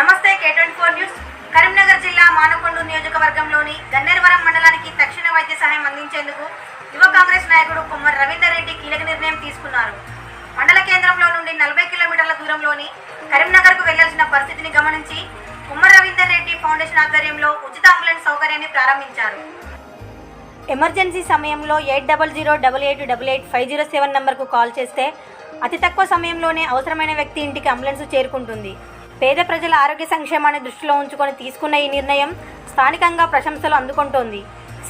నమస్తే K twenty four news Karimnagar జిల్లా మానకొండ నియోజకవర్గంలోని గన్నేరువరం మండలానికి తక్షణ వైద్య సహాయం అందించేందుకు యువ కాంగ్రెస్ నాయకుడు కుమ్మర్ రవీందర్ రెడ్డి కీలక నిర్ణయం తీసుకున్నారు. మండల కేంద్రంలో నుండి నలభై కిలోమీటర్ల దూరంలోని కరీంనగర్కు వెళ్ళాల్సిన పరిస్థితిని గమనించి కుమ్మర్ రవీందర్ రెడ్డి ఫౌండేషన్ ఆధ్వర్యంలో ఉచిత అంబులెన్స్ సౌకర్యాన్ని ప్రారంభించారు. ఎమర్జెన్సీ సమయంలో eight double zero double eight double eight five zero seven నంబర్కు కాల్ చేస్తే అతి తక్కువ సమయంలోనే అవసరమైన వ్యక్తి ఇంటికి అంబులెన్స్ చేరుకుంటుంది. పేద ప్రజల ఆరోగ్య సంక్షేమాన్ని దృష్టిలో ఉంచుకొని తీసుకున్న ఈ నిర్ణయం స్థానికంగా ప్రశంసలు అందుకుంటోంది.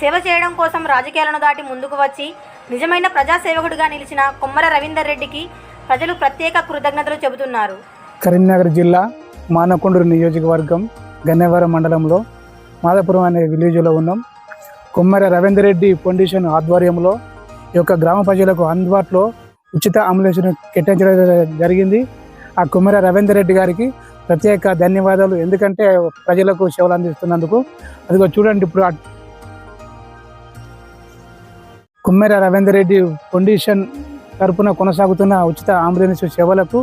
సేవ చేయడం కోసం రాజకీయాలను దాటి ముందుకు వచ్చి నిజమైన ప్రజాసేవకుడిగా నిలిచిన కొమ్మర రవీందర్ రెడ్డికి ప్రజలు ప్రత్యేక కృతజ్ఞతలు చెబుతున్నారు. కరీంనగర్ జిల్లా మానకొండూరు నియోజకవర్గం గన్నవరం మండలంలో మాదాపురం అనే విలేజ్లో ఉన్నాం. కొమ్మర రవీందర్ రెడ్డి ఫౌండేషన్ ఆధ్వర్యంలో ఈ యొక్క గ్రామ ప్రజలకు అందుబాటులో ఉచిత అంబులెన్స్ను కేటాయించడం జరిగింది. ఆ కొమ్మర రవీందర్ రెడ్డి గారికి ప్రత్యేక ధన్యవాదాలు. ఎందుకంటే ప్రజలకు సేవలు అందిస్తున్నందుకు. అదిగో చూడండి ఇప్పుడు కుమ్మెర రవీందర్ రెడ్డి ఫౌండేషన్ తరపున కొనసాగుతున్న ఉచిత అంబులెన్స్ సేవలకు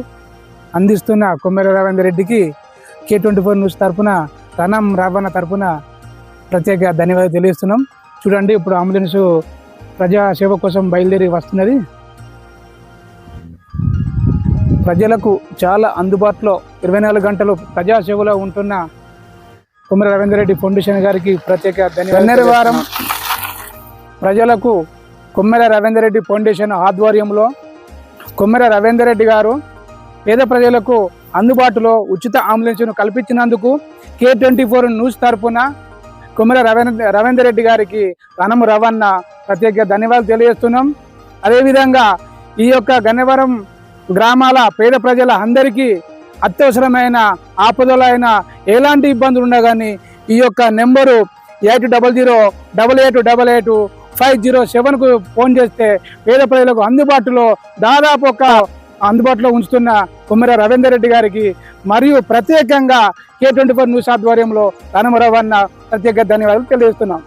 అందిస్తున్న కుమ్మెర రవీందర్ రెడ్డికి కే ట్వంటీ ఫోర్ న్యూస్ తరపున రణం రావణ తరపున ప్రత్యేక ధన్యవాదాలు తెలియజేస్తున్నాం. చూడండి ఇప్పుడు అంబులెన్స్ ప్రజా సేవ కోసం బయలుదేరి వస్తున్నది. ప్రజలకు చాలా అందుబాటులో ఇరవై నాలుగు గంటలు ప్రజా సేవలో ఉంటున్న కొమ్మర రవీందర్ రెడ్డి ఫౌండేషన్ గారికి ప్రత్యేక ధన్యవాదాలు వారం ప్రజలకు కొమ్మెర రవీందర్ రెడ్డి ఫౌండేషన్ ఆధ్వర్యంలో కొమ్మెర రవీందర్ రెడ్డి గారు పేద ప్రజలకు అందుబాటులో ఉచిత అంబులెన్స్ను కల్పించినందుకు కే ట్వంటీ ఫోర్ న్యూస్ తరపున కొమ్మెర రవీంద్ర రవీందర్ రెడ్డి గారికి రణము రవణ ప్రత్యేక ధన్యవాదాలు తెలియజేస్తున్నాం. అదేవిధంగా ఈ యొక్క గన్నవరం గ్రామాల పేద ప్రజల అందరికీ అత్యవసరమైన ఆపదలైన ఎలాంటి ఇబ్బందులు ఉన్నా కానీ ఈ యొక్క number eight double zero double eight double eight five zero సెవెన్కు phone చేస్తే పేద ప్రజలకు అందుబాటులో దాదాపు ఒక అందుబాటులో ఉంచుతున్న కుమ్మర రవీందర్ రెడ్డి గారికి మరియు ప్రత్యేకంగా కే ట్వంటీ ఫోర్ న్యూస్ ఆధ్వర్యంలో ధనమరవన్న ప్రత్యేక ధన్యవాదాలు తెలియజేస్తున్నాం.